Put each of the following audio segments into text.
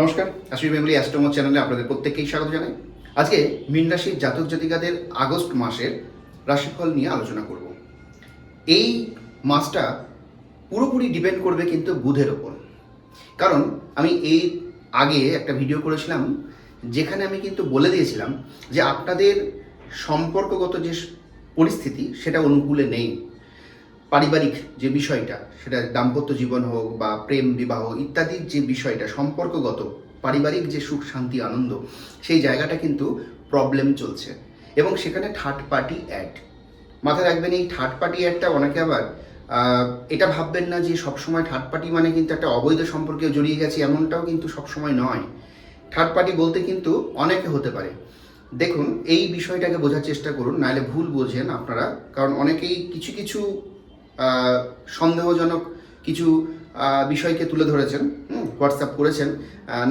নমস্কার আশিস বেঙ্গলি অ্যাস্ট্রোমো চ্যানেলে আপনাদের প্রত্যেককেই স্বাগত জানাই। আজকে মীন রাশির জাতক জাতিকাদের আগস্ট মাসের রাশিফল নিয়ে আলোচনা করব। এই মাসটা পুরোপুরি ডিপেন্ড করবে কিন্তু বুধের ওপর। কারণ আমি এই আগে একটা ভিডিও করেছিলাম, যেখানে আমি কিন্তু বলে দিয়েছিলাম যে আপনাদের সম্পর্কগত যে পরিস্থিতি, সেটা অনুকূলে নেই। পারিবারিক যে বিষয়টা, সেটা দাম্পত্য জীবন হোক বা প্রেম, বিবাহ ইত্যাদির যে বিষয়টা, সম্পর্কগত, পারিবারিক যে সুখ, শান্তি, আনন্দ, সেই জায়গাটা কিন্তু প্রবলেম চলছে। এবং সেখানে থার্ড পার্টি অ্যাড মাথায় রাখবেন, এই থার্ড পার্টি অ্যাডটা অনেকে আবার এটা ভাববেন না যে সবসময় থার্ড পার্টি মানে কিন্তু একটা অবৈধ সম্পর্কে জড়িয়ে গেছে, এমনটাও কিন্তু সবসময় নয়। থার্ড পার্টি বলতে কিন্তু অনেকে হতে পারে। দেখুন, এই বিষয়টাকে বোঝার চেষ্টা করুন, নাহলে ভুল বোঝেন আপনারা, কারণ অনেকেই কিছু কিছু সন্দেহজনক কিছু বিষয়কে তুলে ধরেছেন হোয়াটসঅ্যাপ করেছেন।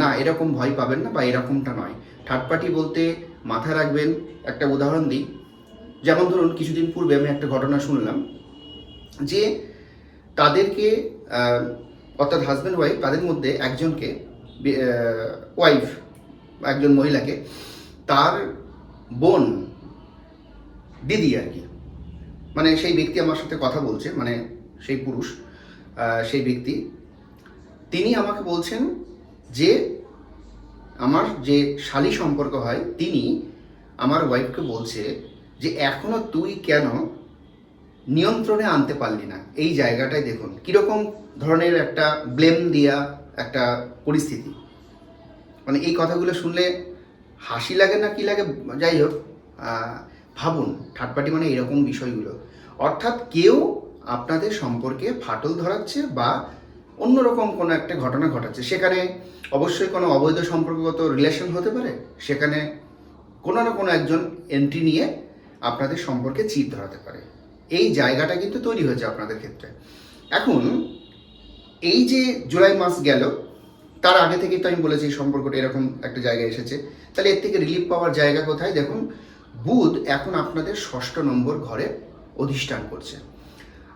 না, এরকম ভয় পাবেন না বা এরকমটা নয়। থার্ড পার্টি বলতে মাথায় রাখবেন একটা উদাহরণ দিই। যেমন ধরুন, কিছুদিন পূর্বে আমি একটা ঘটনা শুনলাম যে তাদেরকে অর্থাৎ হাজব্যান্ড ওয়াইফ তাদের মধ্যে একজনকে ওয়াইফ একজন মহিলাকে তার বোন, দিদি আর কি মানে সেই ব্যক্তি আমার সাথে কথা বলছে মানে সেই পুরুষ সেই ব্যক্তি, তিনি আমাকে বলছেন যে আমার যে শালী সম্পর্ক হয়, তিনি আমার ওয়াইফকে বলছে যে এখনও তুই কেন নিয়ন্ত্রণে আনতে পারলি না? এই জায়গাটায় দেখুন, কীরকম ধরনের একটা ব্লেম দিয়া একটা পরিস্থিতি। মানে এই কথাগুলো শুনলে হাসি লাগে না কি লাগে, যাই হোক ভাবুন থার্ড পার্টি মানে এরকম বিষয়গুলো। অর্থাৎ কেউ আপনাদের সম্পর্কে ফাটল ধরাচ্ছে বা অন্যরকম কোনো একটা ঘটনা ঘটাচ্ছে। সেখানে অবশ্যই কোনো অবৈধ সম্পর্কগত রিলেশন হতে পারে। সেখানে কোনো না কোনো একজন এন্ট্রি নিয়ে আপনাদের সম্পর্কে চিত ধরাতে পারে। এই জায়গাটা কিন্তু তৈরি হয়েছে আপনাদের ক্ষেত্রে। এখন, এই যে জুলাই মাস গেল, তার আগে থেকেই তো আমি বলেছি সম্পর্কটা এরকম একটা জায়গায় এসেছে। তাহলে এর থেকে রিলিফ পাওয়ার জায়গা কোথায়? দেখুন বুধ এখন আপনাদের ষষ্ঠ নম্বর ঘরে অধিষ্ঠান করছে।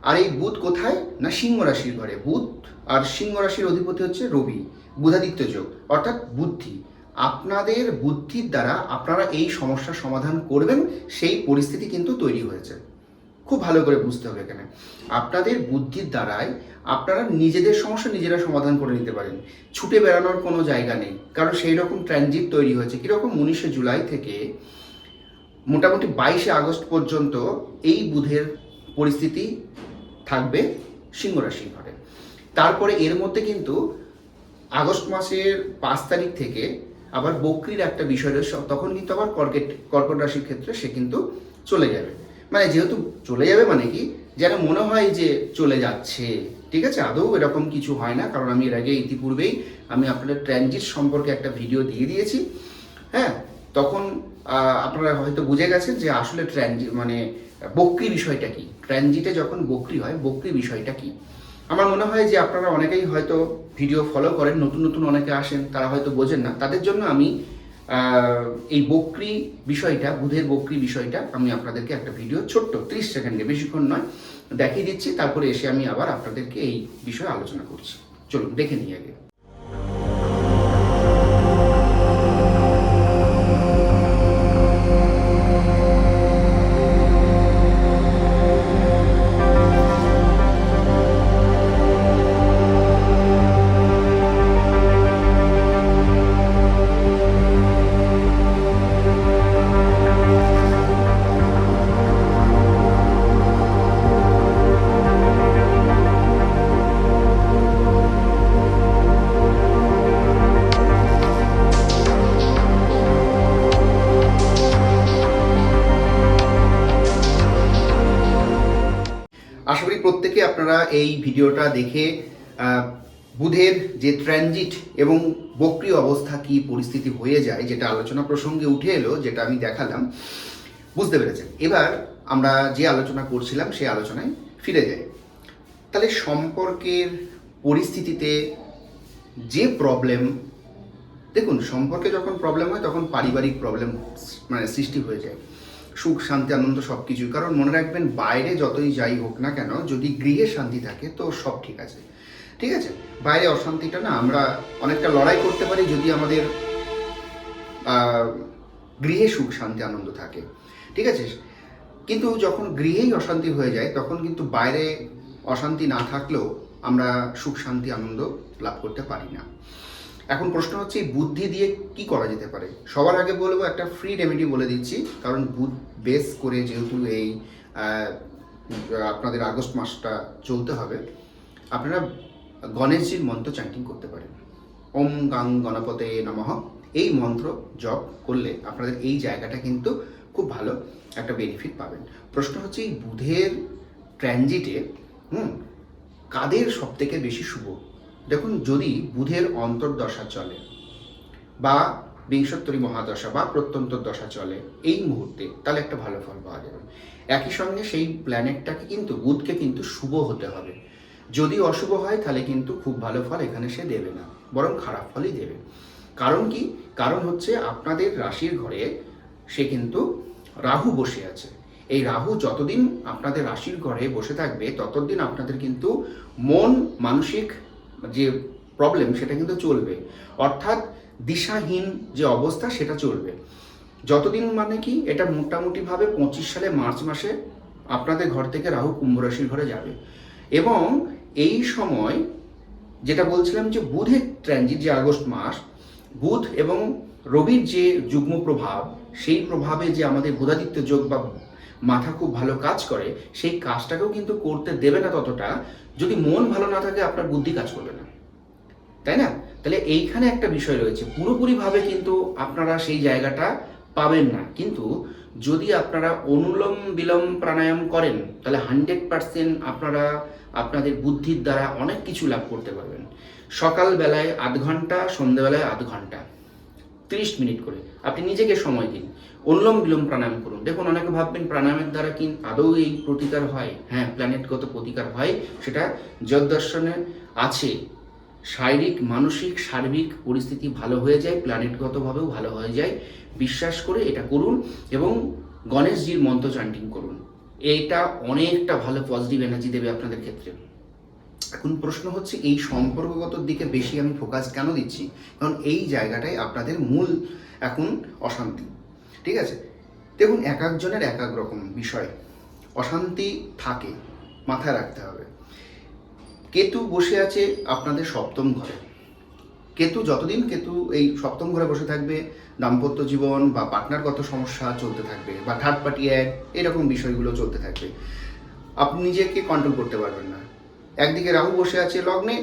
আর এই বুধ কোথায়? না সিংহ রাশির ঘরে। বুধ আর সিংহ রাশির অধিপতি হচ্ছে রবি, বুধাদিত্য যোগ, অর্থাৎ বুদ্ধি। আপনাদের বুদ্ধির দ্বারা আপনারা এই সমস্যার সমাধান করবেন, সেই পরিস্থিতি কিন্তু তৈরি হয়েছে। খুব ভালো করে বুঝতে হবে এখানে। আপনাদের বুদ্ধির দ্বারাই আপনারা নিজেদের সমস্যা নিজেরা সমাধান করে নিতে পারেন। ছুটে বেড়ানোর কোনো জায়গা নেই। কারণ সেই রকম ট্রানজিট তৈরি হয়েছে। কীরকম উনিশে জুলাই থেকে মোটামুটি বাইশে আগস্ট পর্যন্ত এই বুধের পরিস্থিতি থাকবে সিংহ রাশির ঘরে। তারপরে এর মধ্যে কিন্তু আগস্ট মাসের পাঁচ তারিখ থেকে আবার বকরির একটা বিষয় রয়েছে, তখন কিন্তু আবার কর্কেট, কর্কট রাশির ক্ষেত্রে সে কিন্তু চলে যাবে। মানে যেহেতু চলে যাবে মানে কি? যেন মনে হয় যে চলে যাচ্ছে। ঠিক আছে? আদৌ এরকম কিছু হয় না, কারণ আমি এর আগে ইতিপূর্বেই আমি আপনাদের ট্রানজিট সম্পর্কে একটা ভিডিও দিয়ে দিয়েছি। হ্যাঁ? তখন আপনারা হয়তো বুঝে গেছেন যে আসলে ট্রানজি মানে বকরি বিষয়টা কি? ট্রানজিটে যখন বকরি হয়, বকরি বিষয়টা কি? আমার মনে হয় যে আপনারা অনেকেই হয়তো ভিডিও ফলো করেন, নতুন নতুন অনেকে আসেন, তারা হয়তো বোঝেন না। তাদের জন্য আমি এই বকরি বিষয়টা, বুধের বকরি বিষয়টা আমি আপনাদেরকে একটা ভিডিও ছোট্ট, ত্রিশ সেকেন্ডে, বেশিক্ষণ নয়, দেখিয়ে দিচ্ছি, তারপরে এসে আমি আবার আপনাদেরকে এই বিষয়ে আলোচনা করছি। চলুন, দেখে নিই আগে। এই ভিডিওটা দেখে বুধের যে ট্রানজিট এবং বক্রিয় অবস্থা কি পরিস্থিতি হয়ে যায়, যেটা আলোচনা প্রসঙ্গে উঠে এলো, যেটা আমি দেখালাম, বুঝতে পেরেছেন। এবার আমরা যে আলোচনা করছিলাম, সেই আলোচনায় ফিরে যাই। তাহলে সম্পর্কের পরিস্থিতিতে যে প্রবলেম দেখুন, সম্পর্কে যখন প্রবলেম হয়, তখন পারিবারিক প্রবলেম মানে সৃষ্টি হয়ে যায়। সুখ, শান্তি, আনন্দ সব কিছু কারণ মনে রাখবেন, বাইরে যতই যাই হোক না কেন, যদি গৃহে শান্তি থাকে, তো সব ঠিক আছে। ঠিক আছে? বাইরে অশান্তিটা না, আমরা অনেকটা লড়াই করতে পারি যদি আমাদের গৃহে সুখ, শান্তি, আনন্দ থাকে। ঠিক আছে? কিন্তু যখন গৃহেই অশান্তি হয়ে যায়, তখন কিন্তু বাইরে অশান্তি না থাকলেও আমরা সুখ, শান্তি, আনন্দ লাভ করতে পারি না। এখন প্রশ্ন হচ্ছে, এই বুদ্ধি দিয়ে কি করা যেতে পারে? সবার আগে বলব, একটা ফ্রি রেমেডি বলে দিচ্ছি। কারণ বুধ বেস করে যেহেতু এই আপনাদের আগস্ট মাসটা চলতে হবে, আপনারা গণেশজির মন্ত্র চ্যান্টিং করতে পারেন। ওম গাং গণপতে নমঃ। এই মন্ত্র জপ করলে আপনাদের এই জায়গাটা কিন্তু খুব ভালো একটা বেনিফিট পাবেন। প্রশ্ন হচ্ছে, এই বুধের ট্রানজিটে হুম, কাদের সব থেকে বেশি শুভ? দেখুন, যদি বুধের অন্তর্দশা চলে বা বিংশোত্তরী মহাদশা বা প্রত্যন্তর দশা চলে এই মুহূর্তে, তাহলে একটা ভালো ফল পাওয়া যাবে। একই সঙ্গে সেই প্ল্যানেটটাকে কিন্তু, বুধকে কিন্তু শুভ হতে হবে। যদি অশুভ হয়, তাহলে কিন্তু খুব ভালো ফল এখানে সে দেবে না, বরং খারাপ ফলই দেবে। কারণ কি? কারণ হচ্ছে আপনাদের রাশির ঘরে সে কিন্তু রাহু বসে আছে। এই রাহু যতদিন আপনাদের রাশির ঘরে বসে থাকবে, ততদিন আপনাদের কিন্তু মন মানসিক যে প্রবলেম সেটা কিন্তু চলবে। অর্থাৎ দিশাহীন যে অবস্থা সেটা চলবে। যতদিন মানে কি এটা মোটামুটিভাবে পঁচিশ সালে মার্চ মাসে আপনাদের ঘর থেকে রাহু কুম্ভ রাশির ঘরে যাবে। এবং এই সময় যেটা বলছিলাম যে বুধের ট্রানজিট যে আগস্ট মাস, বুধ এবং রবির যে যুগ্ম প্রভাব সেই প্রভাবে যে আমাদের বুধাদিত্য যোগ বা মাথা খুব ভালো কাজ করে, সেই কাজটাকেও কিন্তু করতে দেবে না ততটা। যদি মন ভালো না থাকে, আপনার বুদ্ধি কাজ করবে না। তাই না? তাহলে এইখানে একটা বিষয় রয়েছে। পুরোপুরিভাবে কিন্তু আপনারা সেই জায়গাটা পাবেন না। কিন্তু যদি আপনারা অনুলোম বিলোম প্রাণায়াম করেন, তাহলে হান্ড্রেড পার্সেন্ট আপনারা আপনাদের বুদ্ধির দ্বারা অনেক কিছু লাভ করতে পারবেন। সকালবেলায় আধ ঘণ্টা, সন্ধ্যেবেলায় আধ ঘণ্টা। তিরিশ মিনিট করে। আপনি নিজেকে সময় দিন। অনুলোম বিলোম প্রাণায়াম করুন। দেখুন, অনেকে ভাববেন প্রাণায়ামের দ্বারা কি আদৌ এই প্রতিকার হয়? হ্যাঁ প্ল্যানেটগত প্রতিকার হয়। সেটা যোগ দর্শনে আছে। শারীরিক, মানসিক, সার্বিক পরিস্থিতি ভালো হয়ে যায়, প্ল্যানেটগতভাবেও ভালো হয়ে যায়। বিশ্বাস করে এটা করুন এবং গণেশজির মন্ত্র চান্টিং করুন। এটা অনেকটা ভালো পজিটিভ এনার্জি দেবে আপনাদের ক্ষেত্রে। এখন প্রশ্ন হচ্ছে, এই সম্পর্কগত দিকে বেশি আমি ফোকাস কেন দিচ্ছি? কারণ এই জায়গাটাই আপনাদের মূল এখন অশান্তি। ঠিক আছে? দেখুন, এক একজনের এক এক রকম বিষয়। অশান্তি থাকে, মাথায় রাখতে হবে। কেতু বসে আছে আপনাদের সপ্তম ঘরে। কেতু, যতদিন কেতু এই সপ্তম ঘরে বসে থাকবে, দাম্পত্য জীবন বা পার্টনারগত সমস্যা চলতে থাকবে, বা থার্ড পার্টি অ্যাড এরকম বিষয়গুলো চলতে থাকবে, আপনি নিজেকে কন্ট্রোল করতে পারবেন না। একদিকে রাহু বসে আছে লগ্নে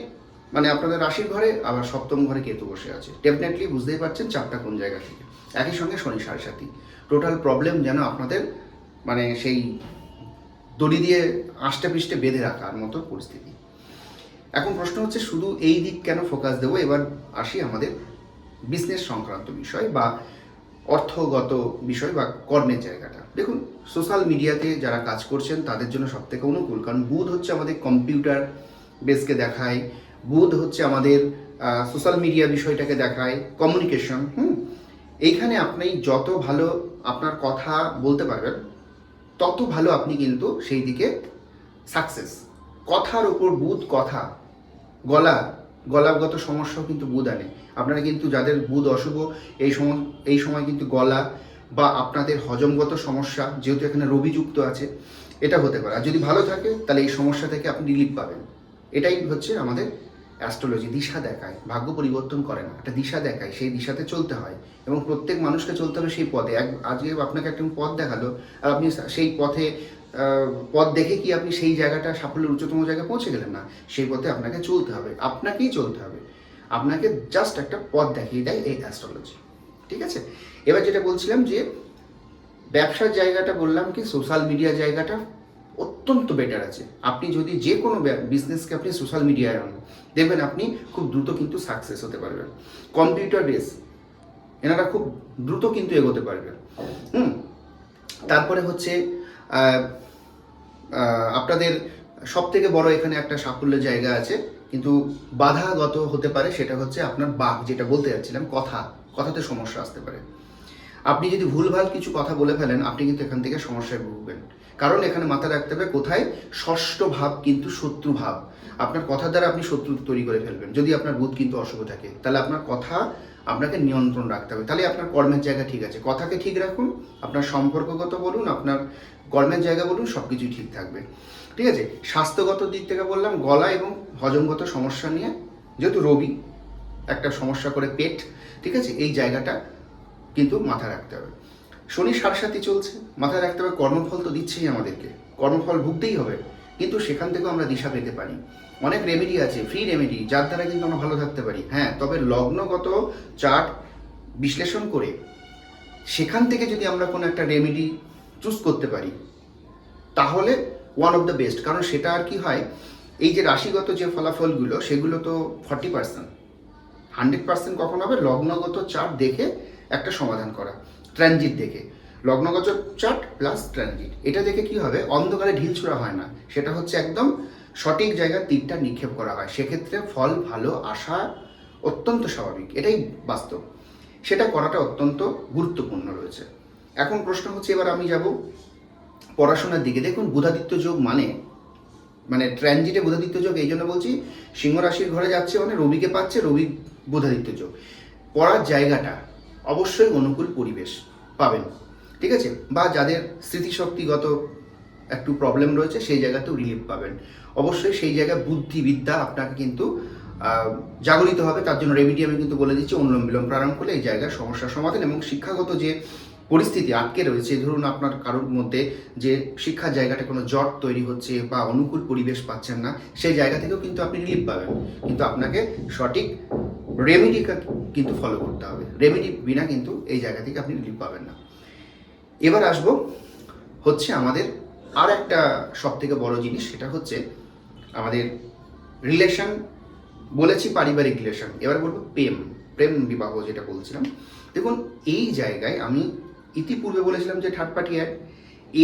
মানে আপনাদের রাশির ঘরে, আবার সপ্তম ঘরে কেতু বসে আছে। ডেফিনেটলি বুঝতেই পারছেন চাপটা কোন জায়গা থেকে। একই সঙ্গে শনি সাড়ে সাথী টোটাল প্রবলেম যেন আপনাদের মানে সেই দড়ি দিয়ে আষ্টে পৃষ্ঠে বেঁধে রাখার মতো পরিস্থিতি। এখন প্রশ্ন হচ্ছে, শুধু এই দিক কেন ফোকাস দেবো? এবার আসি আমাদের বিজনেস সংক্রান্ত বিষয় বা অর্থগত বিষয় বা কর্মের জায়গাটা। দেখুন সোশ্যাল মিডিয়াতে যারা কাজ করছেন, তাদের জন্য সব থেকে অনুকূল। কারণ বুধ হচ্ছে আমাদের কম্পিউটার বেসকে দেখায়, বুধ হচ্ছে আমাদের সোশ্যাল মিডিয়া বিষয়টাকে দেখায় কমিউনিকেশন হুম? এইখানে আপনি যত ভালো আপনার কথা বলতে পারবেন, তত ভালো আপনি কিন্তু সেই দিকে সাকসেস কথার উপর বুধ কথা, গলা গলাগত সমস্যাও কিন্তু বুধ আনে। আপনারা কিন্তু যাদের বুধ অশুভ, এই সময় এই সময় কিন্তু গলা বা আপনাদের হজমগত সমস্যা, যেহেতু এখানে রবি যুক্ত আছে, এটা হতে পারে। আর যদি ভালো থাকে, তাহলে এই সমস্যা থেকে আপনি রিলিফ পাবেন। এটাই হচ্ছে আমাদের অ্যাস্ট্রোলজি দিশা দেখায়, ভাগ্য পরিবর্তন করে না। একটা দিশা দেখায়, সেই দিশাতে চলতে হয়। এবং প্রত্যেক মানুষকে চলতে হবে সেই পথে। এক, আজকে আপনাকে একটা পথ দেখাল, আর আপনি সেই পথে পথ দেখে কি আপনি সেই জায়গাটা সাফল্যের উচ্চতম জায়গায় পৌঁছে গেলেন? না, সেই পথে আপনাকে চলতে হবে, আপনাকেই চলতে হবে। আপনাকে জাস্ট একটা পথ দেখিয়ে দেয় এই অ্যাস্ট্রোলজি ঠিক আছে? এবার যেটা বলছিলাম যে, ব্যবসার জায়গাটা বললাম কি সোশ্যাল মিডিয়া জায়গাটা অত্যন্ত বেটার আছে। আপনি যদি যে কোনো বিজনেসকে আপনি সোশ্যাল মিডিয়ায় আনুন, দেখবেন আপনি খুব দ্রুত কিন্তু সাকসেস হতে পারবেন। কম্পিউটার বেস এনারা খুব দ্রুত কিন্তু এগোতে পারবেন। হুম? তারপরে হচ্ছে আপনাদের সব থেকে বড় এখানে একটা সাফল্যের জায়গা আছে, কিন্তু বাধাগত হতে পারে সেটা হচ্ছে আপনার বাঘ, যেটা বলতে যাচ্ছিলাম, কথা, কথাতে সমস্যা আসতে পারে। আপনি যদি ভুলভাল কিছু কথা বলে ফেলেন, আপনি কিন্তু এখান থেকে সমস্যায় ভুগবেন। কারণ এখানে মাথায় রাখতে হবে কোথায়? ষষ্ঠ ভাব কিন্তু শত্রু ভাব। আপনার কথার দ্বারা আপনি শত্রু তৈরি করে ফেলবেন। যদি আপনার বুধ কিন্তু অশুভ থাকে, তাহলে আপনার কথা আপনাকে নিয়ন্ত্রণ রাখতে হবে। তাহলে আপনার কর্মের জায়গা ঠিক আছে। কথাকে ঠিক রাখুন, আপনার সম্পর্কগত বলুন, আপনার কর্মের জায়গা বলুন সব কিছুই ঠিক থাকবে। ঠিক আছে? স্বাস্থ্যগত দিক থেকে বললাম, গলা এবং হজমগত সমস্যা নিয়ে, যেহেতু রবি একটা সমস্যা করে পেট, ঠিক আছে? এই জায়গাটা কিন্তু মাথায় রাখতে হবে। শনি সারসাথী চলছে। মাথায় রাখতে হবে, কর্মফল তো দিচ্ছেই আমাদেরকে। কর্মফল ভুগতেই হবে, কিন্তু সেখান থেকেও আমরা দিশা পেতে পারি। অনেক রেমেডি আছে ফ্রি রেমেডি যার দ্বারা কিন্তু আমরা ভালো থাকতে পারি। হ্যাঁ তবে লগ্নগত চার্ট বিশ্লেষণ করে সেখান থেকে যদি আমরা কোনো একটা রেমেডি চুজ করতে পারি, তাহলে ওয়ান অফ দ্য বেস্ট কারণ সেটা আর কি হয়, এই যে রাশিগত যে ফলাফলগুলো, সেগুলো তো ফর্টি পার্সেন্ট হান্ড্রেড পার্সেন্ট কখন হবে? লগ্নগত চার্ট দেখে একটা সমাধান করা। ট্রানজিট দেখে। লগ্নগত চার্ট প্লাস ট্রানজিট। এটা দেখে কি হবে? অন্ধকারে ঢিল ছোড়া হয় না। সেটা হচ্ছে একদম সঠিক জায়গায় তীরটা নিক্ষেপ করা হয়। সেক্ষেত্রে ফল, ভালো আসা অত্যন্ত স্বাভাবিক। এটাই বাস্তব। সেটা করাটা অত্যন্ত গুরুত্বপূর্ণ রয়েছে। এখন প্রশ্ন হচ্ছে, এবার আমি যাব পড়াশোনার দিকে। দেখুন, বুধাদিত্য যোগ মানে? মানে ট্রানজিটে বুধাদিত্য যোগ, এই জন্য বলছি সিংহ রাশির ঘরে যাচ্ছে মানে রবিকে পাচ্ছে, রবি বুধাদিত্য যোগ। পড়ার জায়গাটা অবশ্যই অনুকূল পরিবেশ পাবেন। ঠিক আছে? বা যাদের স্মৃতিশক্তিগত একটু প্রবলেম রয়েছে, সেই জায়গাতেও রিলিফ পাবেন। অবশ্যই সেই জায়গায় বুদ্ধিবিদ্যা আপনাকে কিন্তু জাগরিত হবে। তার জন্য রেমিডি আমি কিন্তু বলে দিচ্ছি, অনুলোম বিলোম প্রারম্ভ করলে এই জায়গায় সমস্যার সমাধান এবং শিক্ষাগত যে পরিস্থিতি আটকে রয়েছে, ধরুন আপনার কারোর মধ্যে যে শিক্ষার জায়গাটা কোনো জট তৈরি হচ্ছে বা অনুকূল পরিবেশ পাচ্ছেন না, সেই জায়গা থেকেও কিন্তু আপনি রিলিফ পাবেন। কিন্তু আপনাকে সঠিক রেমিডি কিন্তু ফলো করতে হবে। রেমিডি বিনা কিন্তু এই জায়গা থেকে আপনি রিলিফ পাবেন না। এবার আসব হচ্ছে আমাদের আর একটা সব থেকে বড় জিনিস, সেটা হচ্ছে আমাদের রিলেশন বলেছি পারিবারিক রিলেশন এবার বলব প্রেম প্রেম বিবাহ যেটা বলছিলাম। দেখুন, এই জায়গায় আমি ইতিপূর্বে বলেছিলাম যে থার্ড পার্টি অ্যাড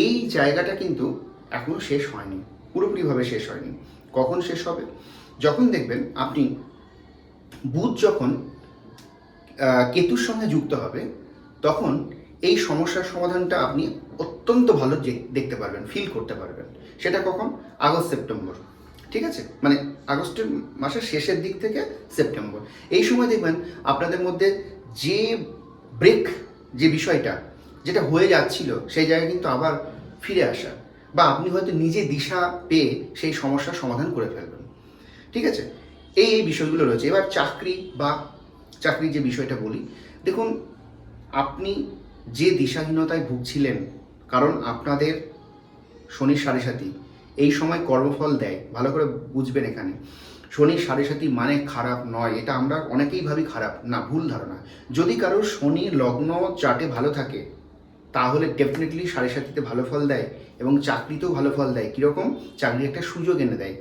এই জায়গাটা কিন্তু এখনও শেষ হয়নি, পুরোপুরিভাবে শেষ হয়নি। কখন শেষ হবে? যখন দেখবেন আপনি বুধ যখন কেতুর সঙ্গে যুক্ত হবে, তখন এই সমস্যার সমাধানটা আপনি অত্যন্ত ভালো দেখতে পারবেন ফিল করতে পারবেন। সেটা কখন? August, September. ঠিক আছে? মানে আগস্টের মাসের শেষের দিক থেকে সেপ্টেম্বর। এই সময় দেখবেন আপনাদের মধ্যে যে ব্রেক যে বিষয়টা, যেটা হয়ে যাচ্ছিল, সেই জায়গায় কিন্তু আবার ফিরে আসা। বা আপনি হয়তো নিজে দিশা পেয়ে সেই সমস্যার সমাধান করে ফেলবেন। ঠিক আছে? এই এই বিষয়গুলো রয়েছে। এবার চাকরি বা চাকরির যে বিষয়টা বলি, দেখুন, আপনি যে দিশাহীনতায় ভুগছিলেন, কারণ আপনাদের শনির সাড়ে সাথী এই সময় কর্মফল দেয়, ভালো করে বুঝবেন এখানে। শনির সাড়ে সাথী মানে খারাপ নয়, এটা আমরা অনেকেই ভাবি খারাপ, না, ভুল ধারণা। যদি কারও শনি লগ্ন চার্টে ভালো থাকে, তাহলে ডেফিনেটলি সাড়ে সাথীতে ভালো ফল দেয় এবং চাকরিতেও ভালো ফল দেয়। কীরকম? চাকরি একটা সুযোগ এনে দেয়।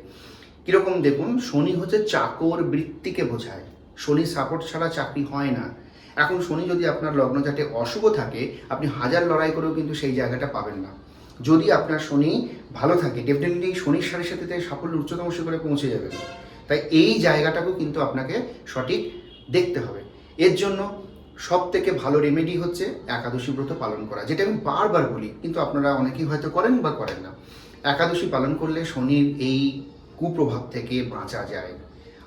কীরকম? দেখুন, শনি হচ্ছে চাকর বৃত্তিকে বোঝায়। শনি সাপোর্ট ছাড়া চাকরি হয় না। এখন শনি যদি আপনার লগ্ন চাটে অশুভ থাকে, আপনি হাজার লড়াই করেও কিন্তু সেই জায়গাটা পাবেন না। যদি আপনার শনি ভালো থাকে ডেফিনেটলি শনির সাথে সাথে সাফল্য উচ্চতম শিখরে পৌঁছে যাবেন তাই এই জায়গাটাকেও কিন্তু আপনাকে সঠিক দেখতে হবে। এর জন্য সব থেকে ভালো রেমেডি হচ্ছে একাদশী ব্রত পালন করা, যেটা আমি বারবার বলি, কিন্তু আপনারা অনেকেই হয়তো করেন বা করেন না। একাদশী পালন করলে শনির এই কুপ্রভাব থেকে বাঁচা যায়।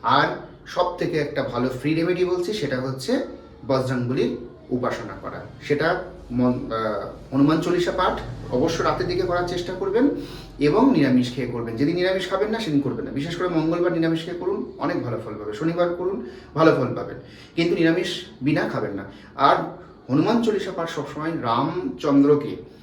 আর সব থেকে একটা ভালো ফ্রি রেমেডি বলছি, সেটা হচ্ছে বজরঙ্গলির উপাসনা করা। সেটা মন- হনুমান চল্লিশা পাঠ অবশ্য রাতের দিকে করার চেষ্টা করবেন এবং নিরামিষ খেয়ে করবেন। যেদিন নিরামিষ খাবেন না, সেদিন করবেন না। বিশেষ করে মঙ্গলবার নিরামিষ খেয়ে করুন, অনেক ভালো ফল পাবেন। শনিবার করুন, ভালো ফল পাবেন। কিন্তু নিরামিষ বিনা খাবেন না। আর হনুমান চল্লিশা পাঠ সবসময় রামচন্দ্রকে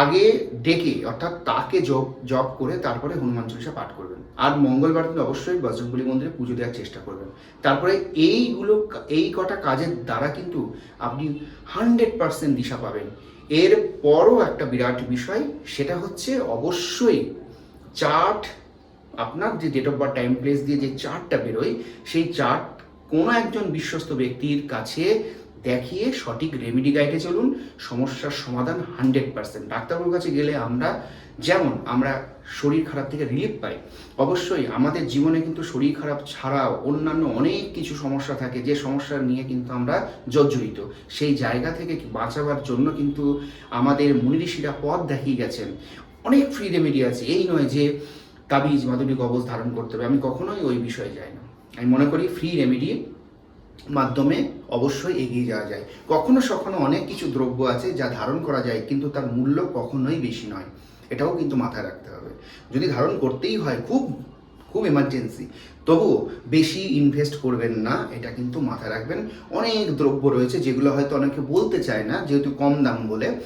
আগে ডেকে, অর্থাৎ তাকে জপ জপ করে তারপরে হনুমান চল্লিশা পাঠ করবেন। আর মঙ্গলবার দিন অবশ্যই বজরংবলী মন্দিরে পুজো দেওয়ার চেষ্টা করবেন। তারপরে এইগুলো এই কটা কাজের দ্বারা কিন্তু আপনি হান্ড্রেড পার্সেন্ট দিশা পাবেন। এর পরও একটা বিরাট বিষয়, সেটা হচ্ছে অবশ্যই চার্ট আপনার যে date of birth time place দিয়ে যে চার্টটা বেরোয়, সেই চার্ট কোনো একজন বিশ্বস্ত ব্যক্তির কাছে দেখিয়ে সঠিক রেমেডি গাইডে চলুন, সমস্যার সমাধান হান্ড্রেড পার্সেন্ট ডাক্তারবাবুর কাছে গেলে আমরা যেমন, আমরা শরীর খারাপ থেকে রিলিফ পাই, অবশ্যই আমাদের জীবনে কিন্তু শরীর খারাপ ছাড়াও অন্যান্য অনেক কিছু সমস্যা থাকে, যে সমস্যা নিয়ে কিন্তু আমরা জর্জরিত। সেই জায়গা থেকে বাঁচাবার জন্য কিন্তু আমাদের মুনি ঋষিরা পথ দেখিয়ে গেছেন। অনেক ফ্রি রেমেডি আছে। এই নয় যে তাবিজ মাদুলি কবজ ধারণ করতে হবে। আমি কখনোই ওই বিষয়ে যাই না। আমি মনে করি ফ্রি রেমেডি মাধ্যমে অবশ্যই এগিয়ে যাওয়া যায়। কখনো সখনো অনেক কিছু দ্রব্য আছে যা ধারণ করা যায়, কিন্তু তার মূল্য কখনোই বেশি নয়। এটাও কিন্তু মাথায় রাখতে হবে। যদি ধারণ করতেই হয়, খুব খুব এমার্জেন্সি তবুও বেশি ইনভেস্ট করবেন না, এটা কিন্তু মাথায় রাখবেন। অনেক দ্রব্য রয়েছে যেগুলো হয়তো অনেকে বলতে চায় না, যেহেতু কম দাম বলে।